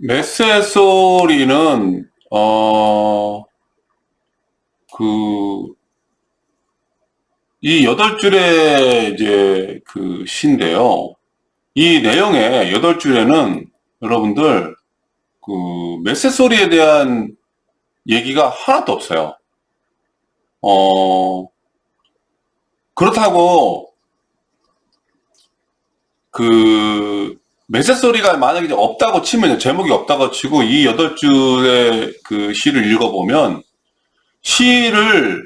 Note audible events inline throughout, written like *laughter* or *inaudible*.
메세 소리는 어, 그, 이 여덟 줄의 이제 그 시인데요. 이 내용의 여덟 줄에는 여러분들 그 메세 소리에 대한 얘기가 하나도 없어요. 어, 그렇다고 그 메세 소리가 만약에 없다고 치면 제목이 없다고 치고 이 여덟 줄의 그 시를 읽어보면 시를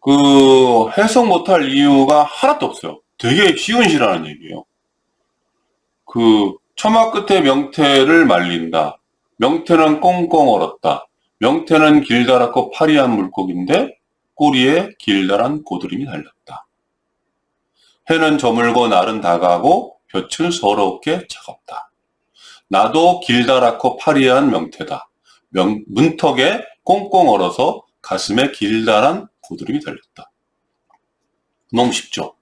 그 해석 못할 이유가 하나도 없어요. 되게 쉬운 시라는 얘기예요. 그 처마 끝에 명태를 말린다. 명태는 꽁꽁 얼었다. 명태는 길다랗고 파리한 물고기인데 꼬리에 길다란 고드름이 달렸다. 해는 저물고 날은 다가고 볕은 서럽게 차갑다. 나도 길다랗고 파리한 명태다. 명- 문턱에 꽁꽁 얼어서 가슴에 길다란 고드름이 달렸다. 너무 쉽죠?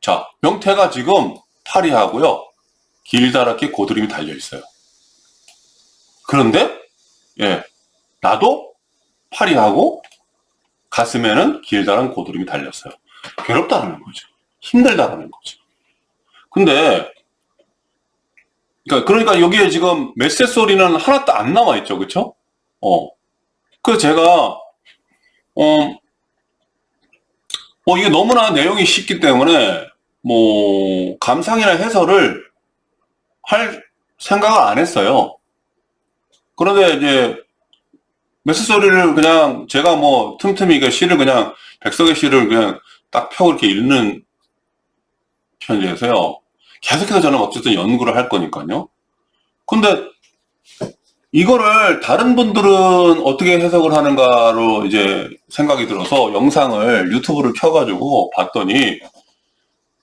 자, 명태가 지금 파리하고요. 길다랗게 고드름이 달려 있어요. 그런데, 예, 나도 파리하고 가슴에는 길다란 고드름이 달렸어요. 괴롭다는 거죠. 힘들다는 거죠. 근데, 그러니까, 그러니까 여기에 지금 메세 소리는 하나도 안 나와 있죠. 그쵸? 어. 그 제가, 어, 어, 이게 너무나 내용이 쉽기 때문에, 뭐, 감상이나 해설을 할 생각을 안 했어요. 그런데 이제, 메스 소리를 그냥 제가 뭐 틈틈이 그 시를 그냥 백석의 시를 그냥 딱 펴고 이렇게 읽는 편이라서요. 계속해서 저는 어쨌든 연구를 할 거니까요. 근데 이거를 다른 분들은 어떻게 해석을 하는가로 이제 생각이 들어서 영상을 유튜브를 켜가지고 봤더니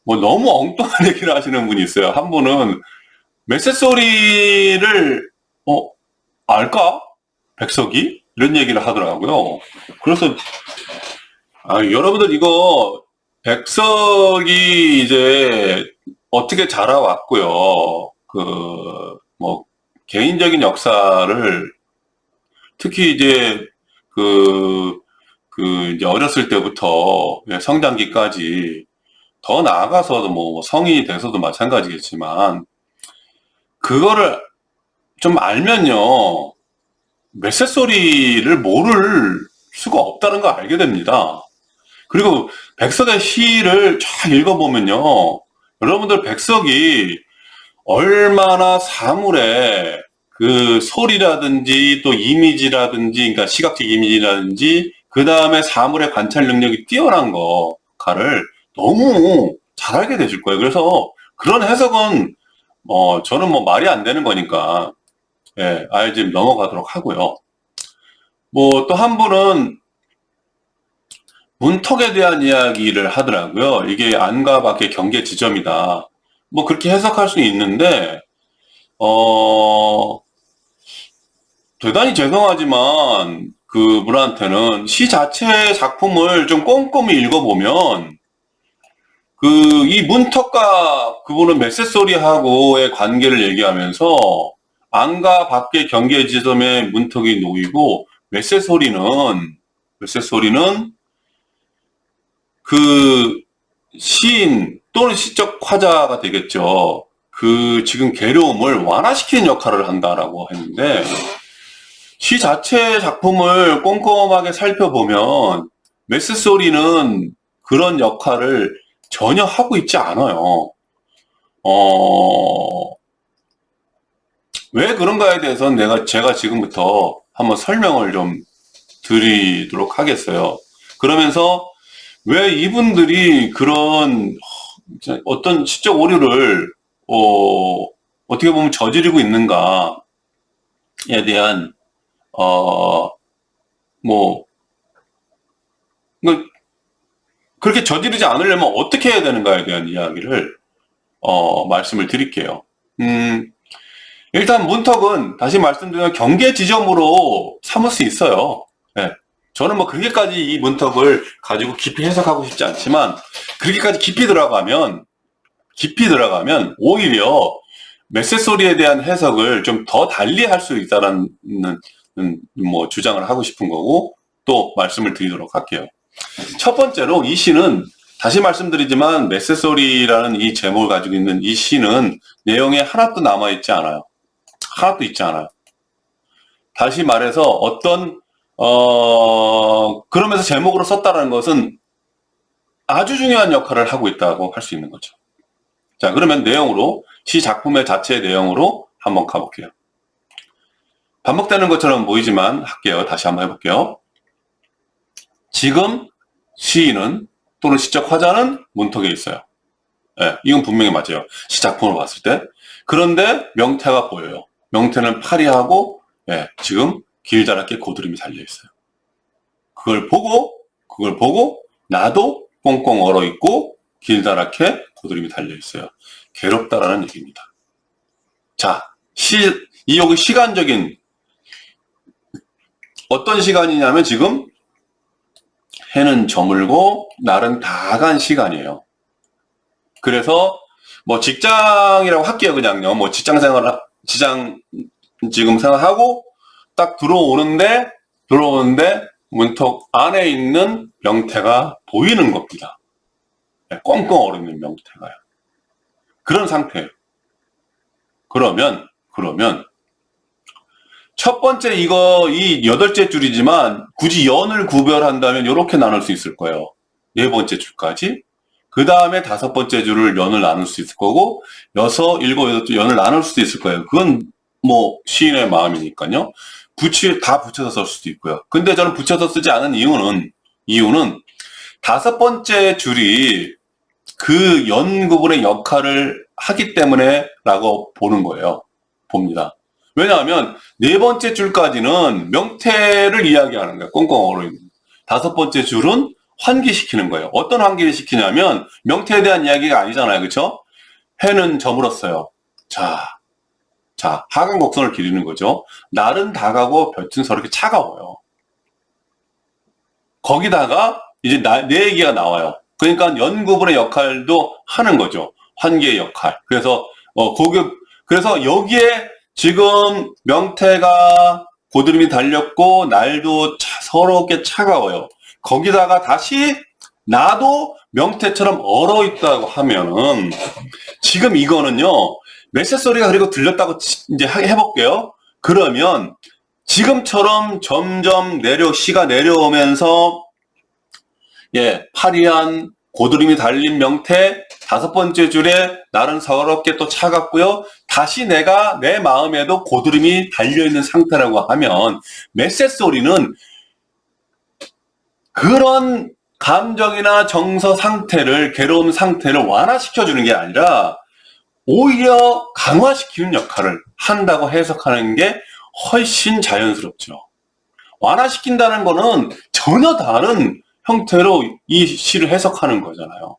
뭐 너무 엉뚱한 *laughs* 얘기를 하시는 분이 있어요. 한 분은 메세 소리를 어 알까? 백석이 이런 얘기를 하더라고요. 그래서 아, 여러분들 이거 백석이 이제 어떻게 자라왔고요. 그 뭐 개인적인 역사를 특히 이제 그, 그 이제 어렸을 때부터 성장기까지 더 나아가서도 뭐 성인이 돼서도 마찬가지겠지만 그거를 좀 알면요. 메세 소리를 모를 수가 없다는 걸 알게 됩니다. 그리고 백석의 시를 쫙 읽어보면요. 여러분들 백석이 얼마나 사물에 그 소리라든지 또 이미지라든지, 그러니까 시각적 이미지라든지, 그 다음에 사물의 관찰 능력이 뛰어난 거가를 너무 잘 알게 되실 거예요. 그래서 그런 해석은 뭐 저는 뭐 말이 안 되는 거니까 예, 아예 지금 넘어가도록 하고요. 뭐 또 한 분은 문턱에 대한 이야기를 하더라고요. 이게 안과 밖의 경계 지점이다. 뭐 그렇게 해석할 수 있는데 어 대단히 죄송하지만 그 분한테는 시 자체의 작품을 좀 꼼꼼히 읽어보면 그 이 문턱과 그분은 메세 소리하고의 관계를 얘기하면서 안과 밖의 경계 지점에 문턱이 놓이고 메세 소리는 메세 소리는 그 시인 또는 시적 화자가 되겠죠. 그 지금 괴로움을 완화시키는 역할을 한다라고 했는데 시 자체의 작품을 꼼꼼하게 살펴보면 메스 소리는 그런 역할을 전혀 하고 있지 않아요. 어, 왜 그런가에 대해서는 내가, 제가 지금부터 한번 설명을 좀 드리도록 하겠어요. 그러면서 왜 이분들이 그런 어떤 시적 오류를, 어, 어떻게 보면 저지르고 있는가에 대한, 어, 뭐, 그, 그렇게 저지르지 않으려면 어떻게 해야 되는가에 대한 이야기를, 어, 말씀을 드릴게요. 음, 일단 문턱은 다시 말씀드리면 경계 지점으로 삼을 수 있어요. 예. 저는 뭐 그렇게까지 이 문턱을 가지고 깊이 해석하고 싶지 않지만 그렇게까지 깊이 들어가면 깊이 들어가면 오히려 메세소리에 대한 해석을 좀 더 달리 할 수 있다는 음, 뭐 주장을 하고 싶은 거고 또 말씀을 드리도록 할게요. 첫 번째로 이 시는 다시 말씀드리지만 메세소리라는 이 제목을 가지고 있는 이 시는 내용에 하나도 남아 있지 않아요. 하나도 있지 않아요. 다시 말해서 어떤 어 그러면서 제목으로 썼다는 것은 아주 중요한 역할을 하고 있다고 할 수 있는 거죠. 자 그러면 내용으로 시 작품의 자체의 내용으로 한번 가볼게요. 반복되는 것처럼 보이지만 할게요. 다시 한번 해볼게요. 지금 시인은 또는 시적 화자는 문턱에 있어요. 예, 이건 분명히 맞아요. 시 작품을 봤을 때. 그런데 명태가 보여요. 명태는 파리하고 예, 지금 길다랗게 고드름이 달려 있어요. 그걸 보고 그걸 보고 나도 꽁꽁 얼어 있고 길다랗게 고드름이 달려 있어요. 괴롭다라는 얘기입니다. 자, 시, 이 여기 시간적인 어떤 시간이냐면 지금 해는 저물고 날은 다 간 시간이에요. 그래서 뭐 직장이라고 할게요 그냥요. 뭐 직장 생활 직장 지금 생활하고 딱 들어오는데 들어오는데 문턱 안에 있는 명태가 보이는 겁니다. 네, 꽁꽁 얼어있는 명태가요. 그런 상태예요. 그러면 그러면 첫 번째 이거 이 여덟째 줄이지만 굳이 연을 구별한다면 이렇게 나눌 수 있을 거예요. 네 번째 줄까지. 그 다음에 다섯 번째 줄을 연을 나눌 수 있을 거고 여섯, 일곱, 여덟 줄 연을 나눌 수도 있을 거예요. 그건 뭐 시인의 마음이니까요. 붙이 다 붙여서 쓸 수도 있고요. 근데 저는 붙여서 쓰지 않은 이유는 이유는 다섯 번째 줄이 그 연 구분의 역할을 하기 때문에 라고 보는 거예요. 봅니다. 왜냐하면 네 번째 줄까지는 명태를 이야기하는 거예요. 꽁꽁 얼어 있는. 다섯 번째 줄은 환기시키는 거예요. 어떤 환기를 시키냐면 명태에 대한 이야기가 아니잖아요. 그렇죠? 해는 저물었어요. 자, 자 하강 곡선을 기리는 거죠. 날은 다가고 볕은 서럽게 차가워요. 거기다가 이제 나, 내 얘기가 나와요. 그러니까 연구분의 역할도 하는 거죠. 환기의 역할. 그래서 어 고급 그래서 여기에 지금 명태가 고드름이 달렸고 날도 차, 서럽게 차가워요. 거기다가 다시 나도 명태처럼 얼어 있다고 하면은 지금 이거는요 메세 소리가 그리고 들렸다고 이제 해볼게요. 그러면 지금처럼 점점 내려 시가 내려오면서 예 파리한 고드름이 달린 명태 다섯 번째 줄에 날은 서럽게 또 차갑고요. 다시 내가 내 마음에도 고드름이 달려 있는 상태라고 하면 메세 소리는 그런 감정이나 정서 상태를, 괴로움 상태를 완화시켜 주는 게 아니라 오히려 강화시키는 역할을 한다고 해석하는 게 훨씬 자연스럽죠. 완화시킨다는 거는 전혀 다른 형태로 이 시를 해석하는 거잖아요.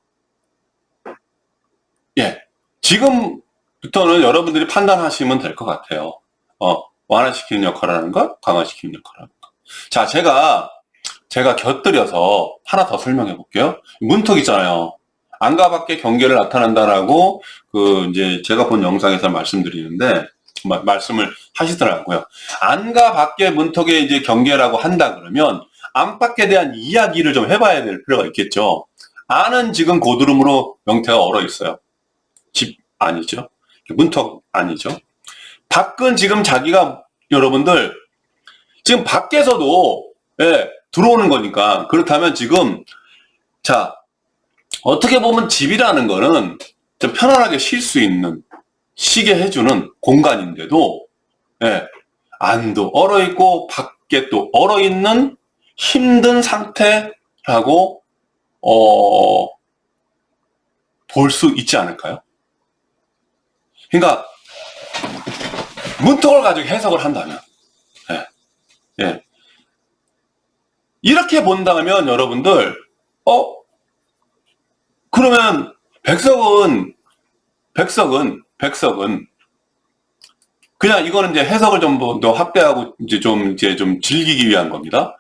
예. 지금부터는 여러분들이 판단하시면 될 것 같아요. 어, 완화시키는 역할을 하는 것, 강화시키는 역할을 하는 것. 자, 제가, 제가 곁들여서 하나 더 설명해 볼게요. 문턱 있잖아요. 안과 밖의 경계를 나타낸다라고, 그, 이제 제가 본 영상에서 말씀드리는데, 마, 말씀을 하시더라고요. 안과 밖의 문턱의 이제 경계라고 한다 그러면, 안팎에 대한 이야기를 좀 해봐야 될 필요가 있겠죠. 안은 지금 고드름으로 명태가 얼어 있어요. 집 아니죠. 문턱 아니죠. 밖은 지금 자기가 여러분들 지금 밖에서도 예, 들어오는 거니까 그렇다면 지금 자 어떻게 보면 집이라는 거는 좀 편안하게 쉴 수 있는 쉬게 해주는 공간인데도 예, 안도 얼어 있고 밖에 또 얼어 있는 힘든 상태라고 어, 볼 수 있지 않을까요? 그러니까 문턱을 가지고 해석을 한다면 예, 예. 이렇게 본다면 여러분들 어 그러면 백석은 백석은 백석은 그냥 이거는 이제 해석을 좀 더 확대하고 이제 좀 이제 좀 즐기기 위한 겁니다.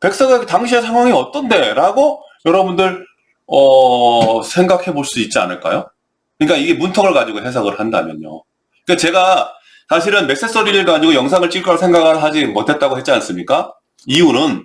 백석의 당시의 상황이 어떤데라고 여러분들 어 생각해 볼 수 있지 않을까요? 그러니까 이게 문턱을 가지고 해석을 한다면요. 그러니까 제가 사실은 맥세서리를 가지고 영상을 찍을 거라 생각을 하지 못했다고 했지 않습니까? 이유는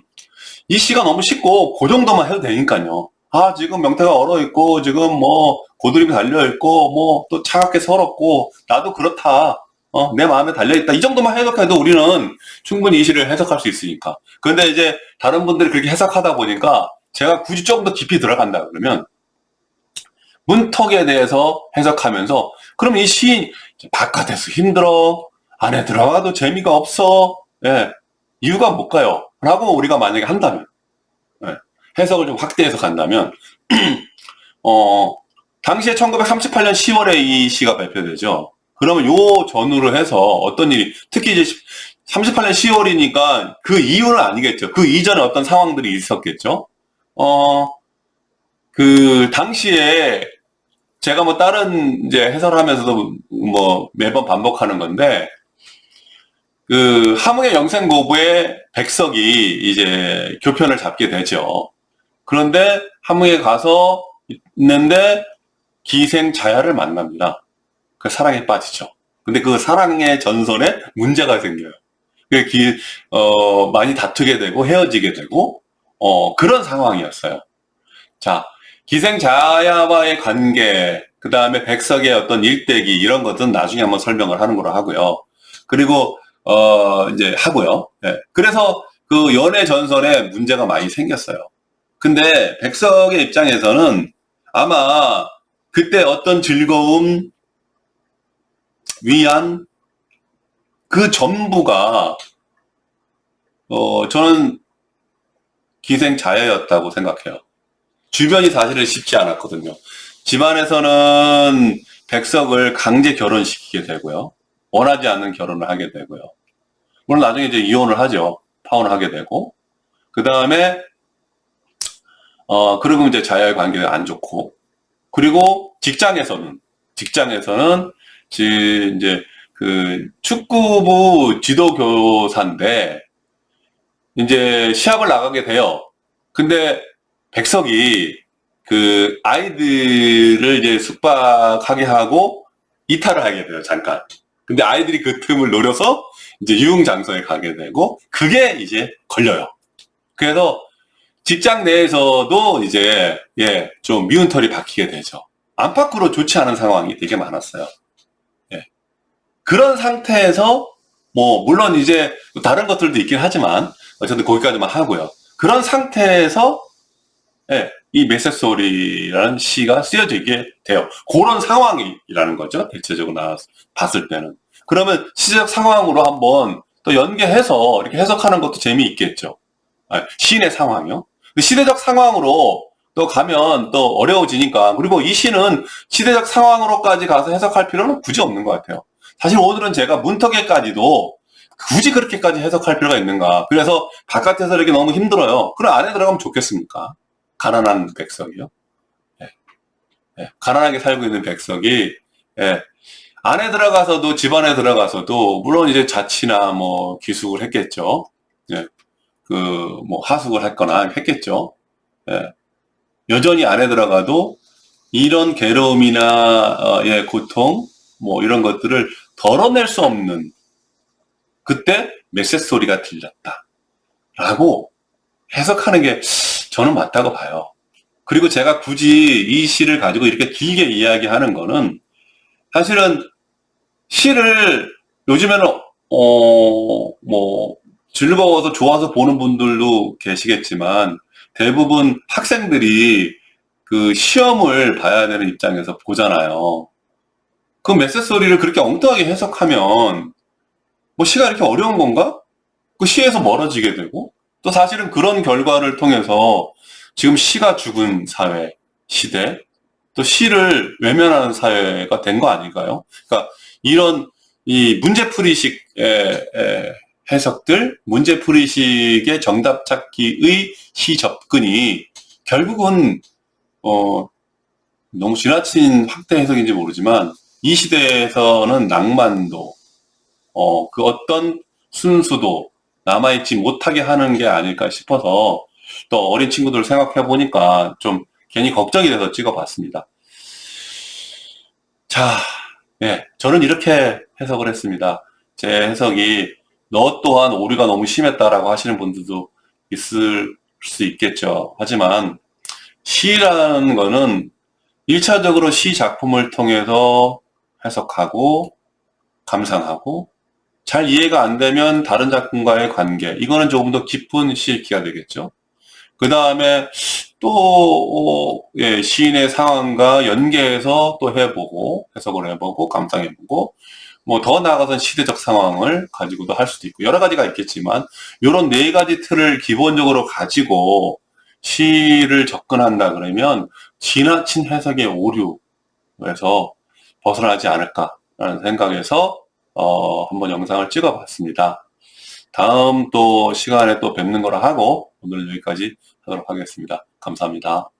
이 시가 너무 쉽고 그 정도만 해도 되니까요. 아 지금 명태가 얼어 있고 지금 뭐 고드름이 달려 있고 뭐 또 차갑게 설었고 나도 그렇다. 어, 내 마음에 달려 있다. 이 정도만 해석해도 우리는 충분히 이 시를 해석할 수 있으니까. 근데 이제 다른 분들이 그렇게 해석하다 보니까 제가 굳이 조금 더 깊이 들어간다 그러면 문턱에 대해서 해석하면서 그럼 이시 바깥에서 힘들어 안에 들어가도 재미가 없어 예 이유가 뭘까요? 라고 우리가 만약에 한다면 예, 해석을 좀 확대해서 간다면 *clears throat* 어 당시에 1938년 10월에 이 시가 발표되죠. 그러면 요 전후로 해서 어떤 일이 특히 이제 38년 10월이니까 그 이유는 아니겠죠. 그 이전에 어떤 상황들이 있었겠죠. 어, 그 당시에 제가 뭐 다른 이제 해설하면서도 뭐 매번 반복하는 건데 그 함흥의 영생고부의 백석이 이제 교편을 잡게 되죠. 그런데 함흥에 가서 있는데 기생자야를 만납니다. 그 사랑에 빠지죠. 근데 그 사랑의 전선에 문제가 생겨요. 그 기, 어, 많이 다투게 되고 헤어지게 되고, 어, 그런 상황이었어요. 자, 기생자야와의 관계, 그 다음에 백석의 어떤 일대기, 이런 것은 나중에 한번 설명을 하는 거로 하고요. 그리고, 어, 이제 하고요. 네. 그래서 그 연애 전선에 문제가 많이 생겼어요. 근데 백석의 입장에서는 아마 그때 어떤 즐거움, 위안, 그 전부가, 어, 저는 기생자여였다고 생각해요. 주변이 사실은 쉽지 않았거든요. 집안에서는 백석을 강제 결혼시키게 되고요. 원하지 않는 결혼을 하게 되고요. 물론 나중에 이제 이혼을 하죠. 파혼을 하게 되고. 그 다음에, 어, 그리고 이제 자녀의 관계가 안 좋고. 그리고 직장에서는, 직장에서는, 지, 이제, 그, 축구부 지도교사인데, 이제 시합을 나가게 돼요. 근데 백석이 그 아이들을 이제 숙박하게 하고 이탈을 하게 돼요, 잠깐. 근데 아이들이 그 틈을 노려서 이제 유흥 장소에 가게 되고, 그게 이제 걸려요. 그래서 직장 내에서도 이제, 예, 좀 미운 털이 박히게 되죠. 안팎으로 좋지 않은 상황이 되게 많았어요. 예. 그런 상태에서, 뭐, 물론 이제 다른 것들도 있긴 하지만, 어쨌든 거기까지만 하고요. 그런 상태에서, 예, 이 메세소리라는 시가 쓰여지게 돼요. 그런 상황이라는 거죠. 대체적으로 나 봤을 때는. 그러면 시적 상황으로 한번 또 연계해서 이렇게 해석하는 것도 재미있겠죠. 아, 시인의 상황이요. 시대적 상황으로 또 가면 또 어려워지니까. 그리고 이 시는 시대적 상황으로까지 가서 해석할 필요는 굳이 없는 것 같아요. 사실 오늘은 제가 문턱에까지도 굳이 그렇게까지 해석할 필요가 있는가. 그래서 바깥에서 이렇게 너무 힘들어요. 그럼 안에 들어가면 좋겠습니까? 가난한 백석이요. 예. 예. 가난하게 살고 있는 백석이 예. 안에 들어가서도 집안에 들어가서도 물론 이제 자취나 뭐 귀숙을 했겠죠. 예. 그 뭐 하숙을 했거나 했겠죠. 예. 여전히 안에 들어가도 이런 괴로움이나 어, 예, 고통 뭐 이런 것들을 덜어낼 수 없는 그때 메시지 소리가 들렸다. 라고 해석하는 게 저는 맞다고 봐요. 그리고 제가 굳이 이 시를 가지고 이렇게 길게 이야기하는 거는 사실은 시를 요즘에는 어, 뭐 즐거워서 좋아서 보는 분들도 계시겠지만 대부분 학생들이 그 시험을 봐야 되는 입장에서 보잖아요. 그 메시지 소리를 그렇게 엉뚱하게 해석하면 뭐 시가 이렇게 어려운 건가? 그 시에서 멀어지게 되고 또 사실은 그런 결과를 통해서 지금 시가 죽은 사회, 시대, 또 시를 외면하는 사회가 된 거 아닐까요? 그러니까 이런 이 문제풀이식의 해석들, 문제풀이식의 정답 찾기의 시 접근이 결국은 어 너무 지나친 확대 해석인지 모르지만 이 시대에서는 낭만도 어 그 어떤 순수도 남아있지 못하게 하는 게 아닐까 싶어서 또 어린 친구들 생각해 보니까 좀 괜히 걱정이 돼서 찍어봤습니다. 자, 예, 저는 이렇게 해석을 했습니다. 제 해석이 너 또한 오류가 너무 심했다라고 하시는 분들도 있을 수 있겠죠. 하지만 시라는 거는 1차적으로 시 작품을 통해서 해석하고 감상하고 잘 이해가 안 되면 다른 작품과의 관계 이거는 조금 더 깊은 시읽기가 되겠죠. 그 다음에 또 어, 예, 시인의 상황과 연계해서 또 해보고 해석을 해보고 감상해보고 뭐 더 나아가서 시대적 상황을 가지고도 할 수도 있고 여러 가지가 있겠지만 이런 네 가지 틀을 기본적으로 가지고 시를 접근한다 그러면 지나친 해석의 오류에서 벗어나지 않을까라는 생각에서 어, 한번 영상을 찍어봤습니다. 다음 또 시간에 또 뵙는 거라 하고 오늘은 여기까지 하도록 하겠습니다. 감사합니다.